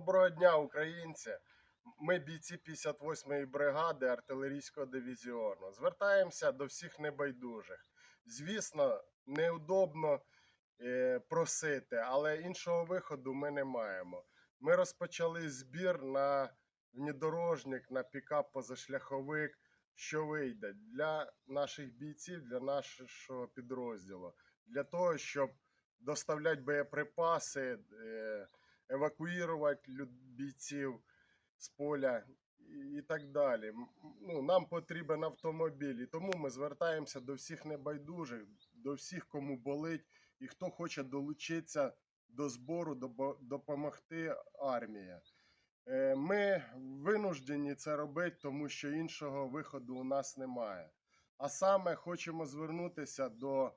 Доброго дня, українці! Ми бійці 58-ї бригади артилерійського дивізіону. Звертаємося до всіх небайдужих. Звісно, неудобно е, просити, але іншого виходу ми не маємо. Ми розпочали збір на внедорожник, на пікап позашляховик. Що вийде для наших бійців, для нашого підрозділу, для того, щоб доставляти боєприпаси, е, евакуювати бійців з поля і- так далі. Ну, нам потрібен автомобіль, і тому ми звертаємося до всіх небайдужих, до всіх, кому болить, і хто хоче долучитися до збору, допомогти армії. Е, Ми винуждені це робити, тому що іншого виходу у нас немає. А саме хочемо звернутися до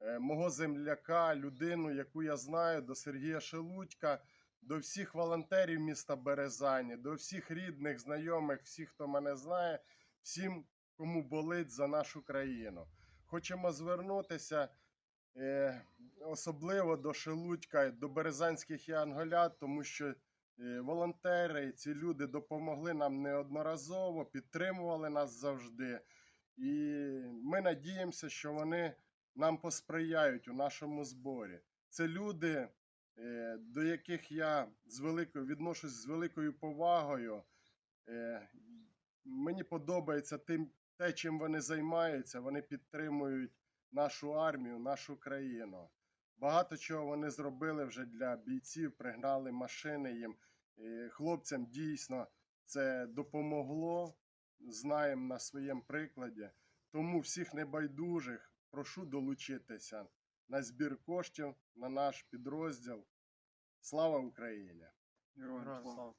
е, мого земляка, людину, яку я знаю, до Сергія Шелудька, до всіх волонтерів міста Березані, до всіх рідних, знайомих, всіх, хто мене знає, всім, кому болить за нашу країну. Хочемо звернутися е, особливо до Шелудька, до березанських янголят, тому що е, волонтери, ці люди допомогли нам неодноразово, підтримували нас завжди. І ми надіємося, що вони нам посприяють у нашому зборі. Це люди, до яких я з великою відношусь з великою повагою. Е, Мені подобається тим, те, чим вони займаються. Вони підтримують нашу армію, нашу країну. Багато чого вони зробили вже для бійців, пригнали машини їм. Е, Хлопцям дійсно це допомогло. Знаємо на своєму прикладі. Тому всіх небайдужих прошу долучитися на збір коштів на наш підрозділ. Слава Україні! Героям слава.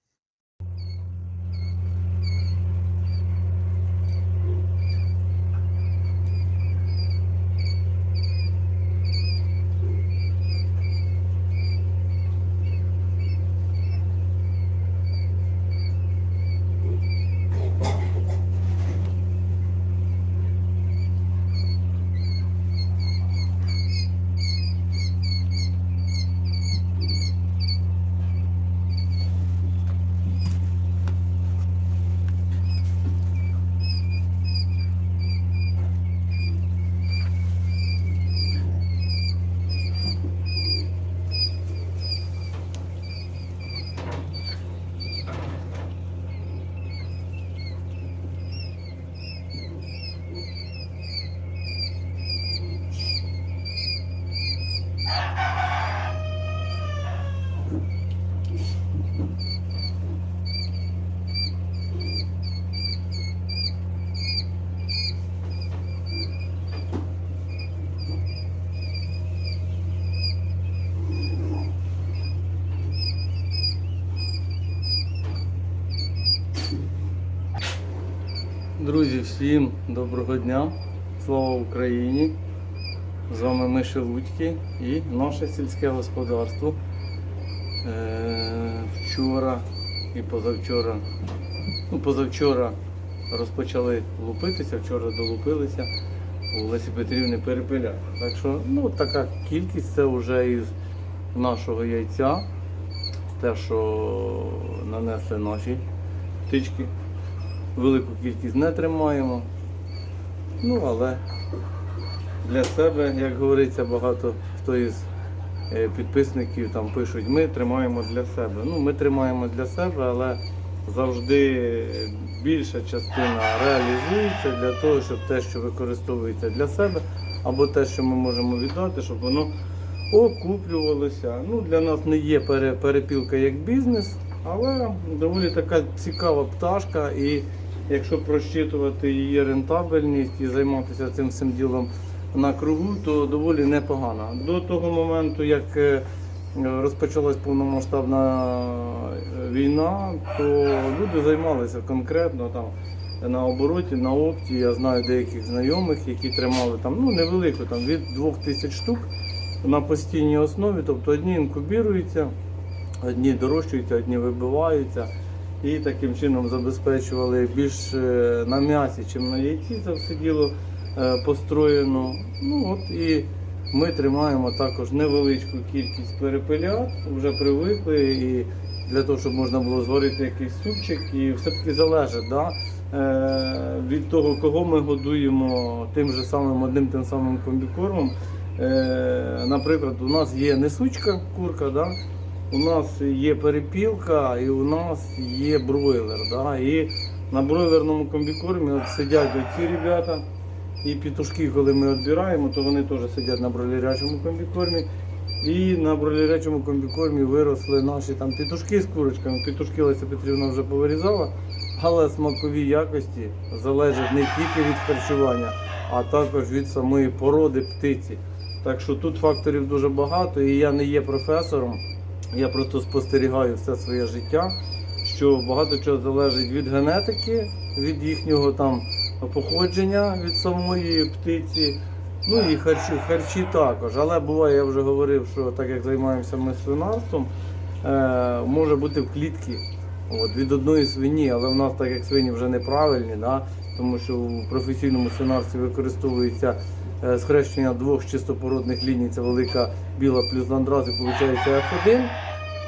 Друзі, всім доброго дня! Слава Україні! З вами Миші Лудьки і наше сільське господарство. Е, Вчора і позавчора, ну позавчора розпочали лупитися, вчора долупилися у Лесі Петрівни перепиля. Так що ну, така кількість це вже із нашого яйця, те, що нанесли наші птички велику кількість не тримаємо. Ну, але для себе, як говориться, багато хто із е, підписників там пишуть, ми тримаємо для себе. Ну, ми тримаємо для себе, але завжди більша частина реалізується для того, щоб те, що використовується для себе, або те, що ми можемо віддати, щоб воно окуплювалося. Ну, для нас не є перепілка як бізнес, але доволі така цікава пташка. І якщо просчитувати її рентабельність і займатися цим всім ділом на кругу, то доволі непогано. До того моменту, як е, розпочалась повномасштабна е, війна, то люди займалися конкретно там. На обороті, на опті, я знаю деяких знайомих, які тримали там ну невелику, там від 2000 штук на постійній основі. Тобто одні інкубіруються, одні дорощуються, одні вибиваються. І таким чином забезпечували більш е, на м'ясі, чим на яйці це все діло е, построєно. Ну от і ми тримаємо також невеличку кількість перепелят, вже привикли і для того, щоб можна було зварити якийсь супчик, і все-таки залежить да, е, від того, кого ми годуємо тим же самим одним тим самим комбікормом. Наприклад, у нас є несучка курка, да, у нас є перепілка і у нас є бройлер. Да, і на бройлерному комбікормі от сидять оці ребята. І петушки, коли ми відбираємо, то вони теж сидять на бройлерячому комбікормі. І на бройлерячому комбікормі виросли наші там петушки з курочками. Петушки Леся Петрівна вже повирізала, але смакові якості залежать не тільки від харчування, а також від самої породи птиці. Так що тут факторів дуже багато, і я не є професором. Я просто спостерігаю все своє життя, що багато чого залежить від генетики, від їхнього там походження від самої птиці. Ну і харчі, харчі також. Але буває, я вже говорив, що так як займаємося ми свинарством, е, може бути в клітці від одної свині, але в нас так як свині вже неправильні, да, тому що в професійному свинарстві використовується схрещення двох чистопородних ліній, це велика біла плюс ландраз, і виходить F1,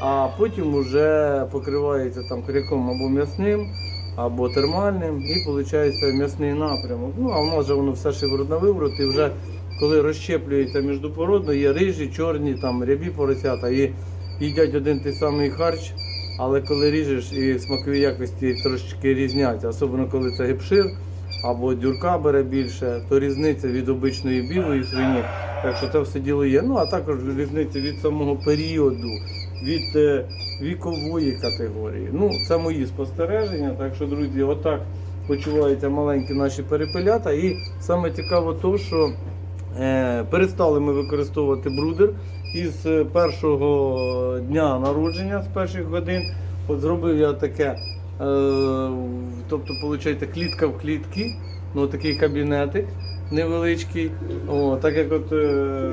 а потім вже покривається там кряком або м'ясним або термальним, і виходить м'ясний напрямок. Ну, а в нас же воно все шиворот на виворот, і вже коли розщеплюється міждупородно, є рижі, чорні, там рябі поросята, і їдять один той самий харч, але коли ріжеш і смакові якості трошечки різняться, особливо коли це гепшир або дюрка бере більше, то різниця від обичної білої свині. Так що це все діло є. Ну а також різниця від самого періоду, від е, вікової категорії. Ну, це мої спостереження. Так що, друзі, отак почуваються маленькі наші перепелята. І саме цікаво, то, що е, перестали ми використовувати брудер із е, першого дня народження, з перших годин. От зробив я таке, тобто, виходить, клітка в клітці, ну такий кабінетик невеличкий. О, так як от, е,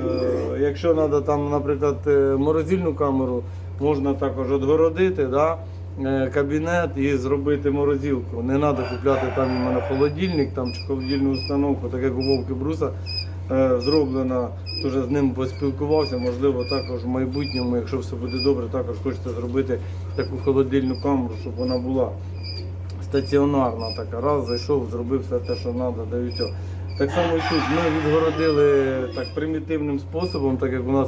якщо треба там, наприклад, е, морозильну камеру, можна також відгородити, да, е, кабінет і зробити морозилку. Не треба купляти там іменно холодильник там, чи холодильну установку, так як у Вовки Бруса е, зроблена. Дуже з ним поспілкувався. Можливо, також в майбутньому, якщо все буде добре, також хочеться зробити таку холодильну камеру, щоб вона була стаціонарна така. Раз зайшов, зробив все те, що треба, да і. Так само і тут ми відгородили так примітивним способом, так як у нас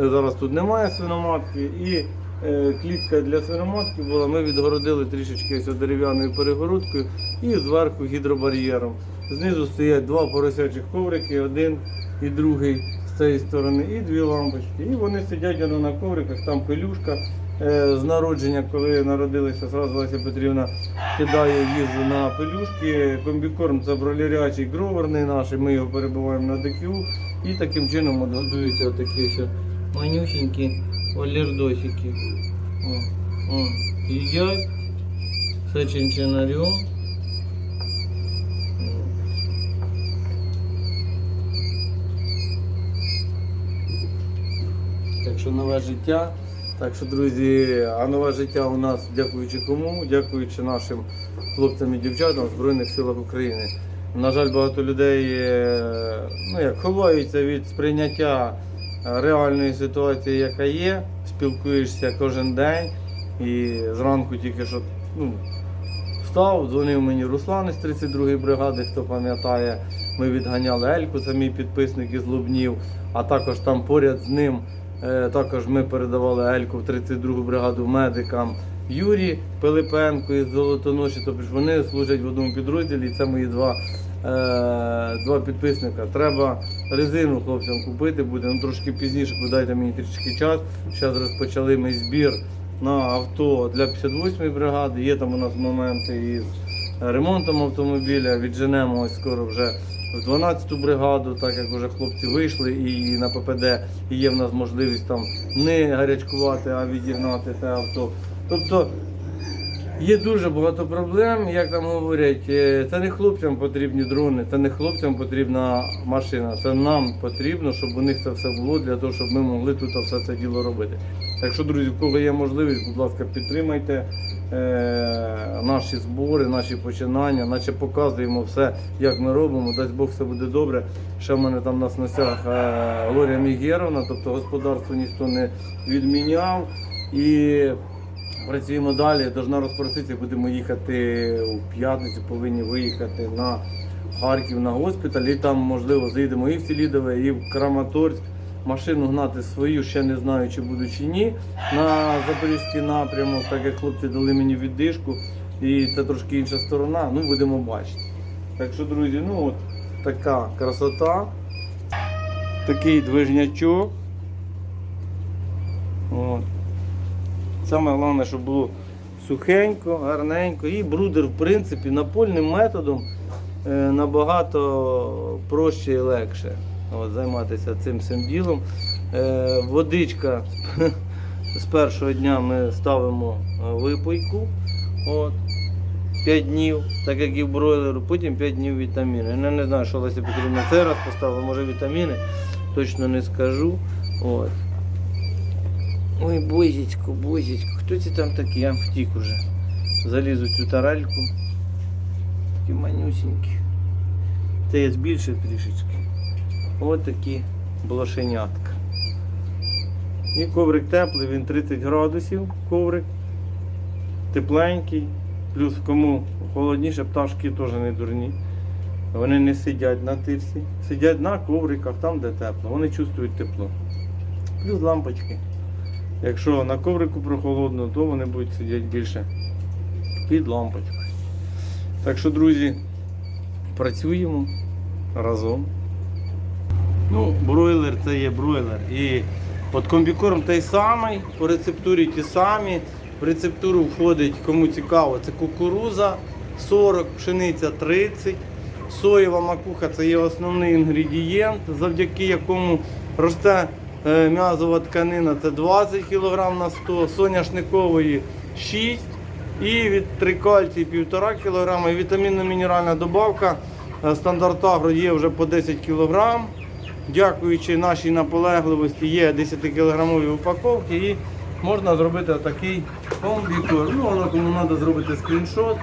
е, зараз тут немає свиноматки, і е, клітка для свиноматки була, ми відгородили трішечки дерев'яною перегородкою і зверху гідробар'єром. Знизу стоять два поросячих коврики, один і другий з цієї сторони, і дві лампочки. І вони сидять воно на ковриках, там пелюшка. Е, З народження, коли народилися, зразу Леся Петрівна кидає їжу на пелюшки. Комбікорм це бролярячий гроверний наш, ми його перебуваємо на ДКУ. І таким чином годуються такі ще манюсінькі олірдосики. О, о, їдять. Це чинчинарем. Що нове життя. Так що, друзі, а нове життя у нас дякуючи кому? Дякуючи нашим хлопцям і дівчатам в Збройних силах України. На жаль, багато людей е, ну, як, ховаються від сприйняття е, реальної ситуації, яка є. Спілкуєшся кожен день. І зранку тільки що ну, встав, дзвонив мені Руслан із 32-ї бригади, хто пам'ятає. Ми відганяли Ельку, це мій підписник із Лубнів, а також там поряд з ним Також ми передавали Ельку в 32-гу бригаду медикам Юрі Пилипенко із Золотоноші. Тобто вони служать в одному підрозділі. І це мої два, е, два підписника. Треба резину хлопцям купити буде. Ну трошки пізніше, дайте мені трішки час. Зараз розпочали ми збір на авто для 58-ї бригади. Є там у нас моменти із ремонтом автомобіля. Відженемо ось скоро вже в 12-ту бригаду, так як вже хлопці вийшли і на ППД і є в нас можливість там не гарячкувати, а відігнати те авто. Тобто є дуже багато проблем, як там говорять, це не хлопцям потрібні дрони, це не хлопцям потрібна машина. Це нам потрібно, щоб у них це все було для того, щоб ми могли тут все це діло робити. Так що, друзі, в кого є можливість, будь ласка, підтримайте наші збори, наші починання, наче показуємо все, як ми робимо. Дасть Бог все буде добре. Ще в мене там на сносях е, Глорія Мігєровна, тобто господарство ніхто не відміняв. І Працюємо далі, должна розпроситися, будемо їхати у п'ятницю, повинні виїхати на Харків на госпіталь. І там, можливо, заїдемо і в Селідове, і в Краматорськ. Машину гнати свою, ще не знаю, чи буду чи ні. На Запорізький напрямок, так як хлопці дали мені віддишку, і це трошки інша сторона, ну будемо бачити. Так що, друзі, ну от така красота, такий движнячок. От. Саме головне, щоб було сухенько, гарненько. І брудер, в принципі, напольним методом е, набагато проще і легше от, займатися цим всім ділом. Е, водичка з першого дня ми ставимо е, випойку. От. 5 днів, так як і в бройлеру, потім 5 днів вітаміни. Я не знаю, що Леся Петрівна цей раз поставила, може вітаміни, точно не скажу. От. Ой, бозічко, бозічко, хто це там такий? Я втік уже. Залізуть у тарельку. Такі манюсінькі. Це я збільшив трішечки. Ось такі блошенятка. І коврик теплий, він 30 градусів коврик. Тепленький. Плюс кому холодніше, пташки теж не дурні. Вони не сидять на тирсі, сидять на ковриках, там де тепло. Вони чувствують тепло. Плюс лампочки. Якщо на коврику прохолодно, то вони будуть сидіти більше під лампочкою. Так що, друзі, працюємо разом. Ну, бройлер це є бройлер. І от комбікорм той самий, по рецептурі ті самі. В рецептуру входить, кому цікаво, це кукуруза 40, пшениця 30. Соєва макуха це є основний інгредієнт, завдяки якому росте е, м'язова тканина це 20 кг на 100, соняшникової 6 і від трикальцій 1,5 кг. Вітамінно-мінеральна добавка е, стандарт Агро є вже по 10 кг. Дякуючи нашій наполегливості, є 10 кілограмові упаковки і можна зробити такий комбікор. Ну, кому треба зробити скріншот,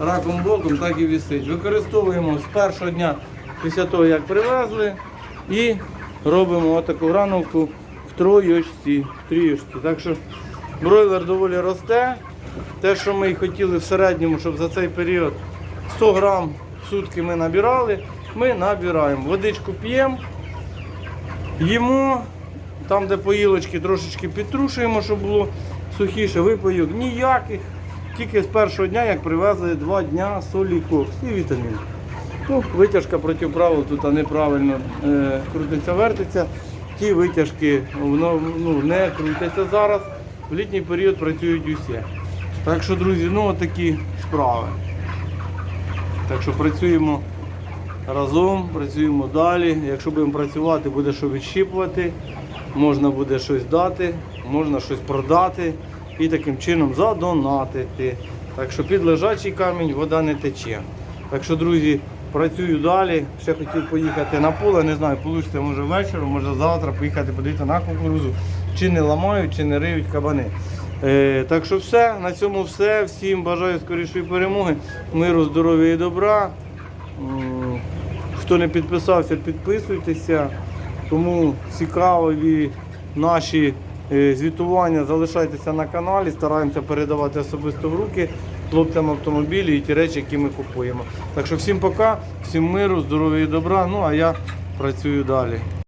раком боком, так і висить. Використовуємо з першого дня після того, як привезли, і робимо отаку грановку в троєчці. в трієчці. Так що бройлер доволі росте. Те, що ми хотіли в середньому, щоб за цей період 100 грам в сутки ми набирали, ми набираємо. Водичку п'ємо. Їмо, там, де поїлочки, трошечки підтрушуємо, щоб було сухіше, випойок ніяких. Тільки з першого дня, як привезли два дня солі кокс і вітамін. Ну, витяжка проти правил тут неправильно е, крутиться, вертиться. Ті витяжки воно, ну, не крутяться зараз. В літній період працюють усі. Так що, друзі, ну отакі справи. Так що працюємо разом, працюємо далі. Якщо будемо працювати, буде що відщіпувати, можна буде щось дати, можна щось продати і таким чином задонатити. Так що під лежачий камінь вода не тече. Так що, друзі, працюю далі. Ще хотів поїхати на поле, не знаю, вийде може вечором, може завтра поїхати подивитися на кукурузу. Чи не ламають, чи не риють кабани. Е, так що все, на цьому все. Всім бажаю скорішої перемоги, миру, здоров'я і добра. Хто не підписався, підписуйтеся. Тому цікаві наші е, звітування, залишайтеся на каналі, стараємося передавати особисто в руки хлопцям автомобілі і ті речі, які ми купуємо. Так що всім пока, всім миру, здоров'я і добра. Ну а я працюю далі.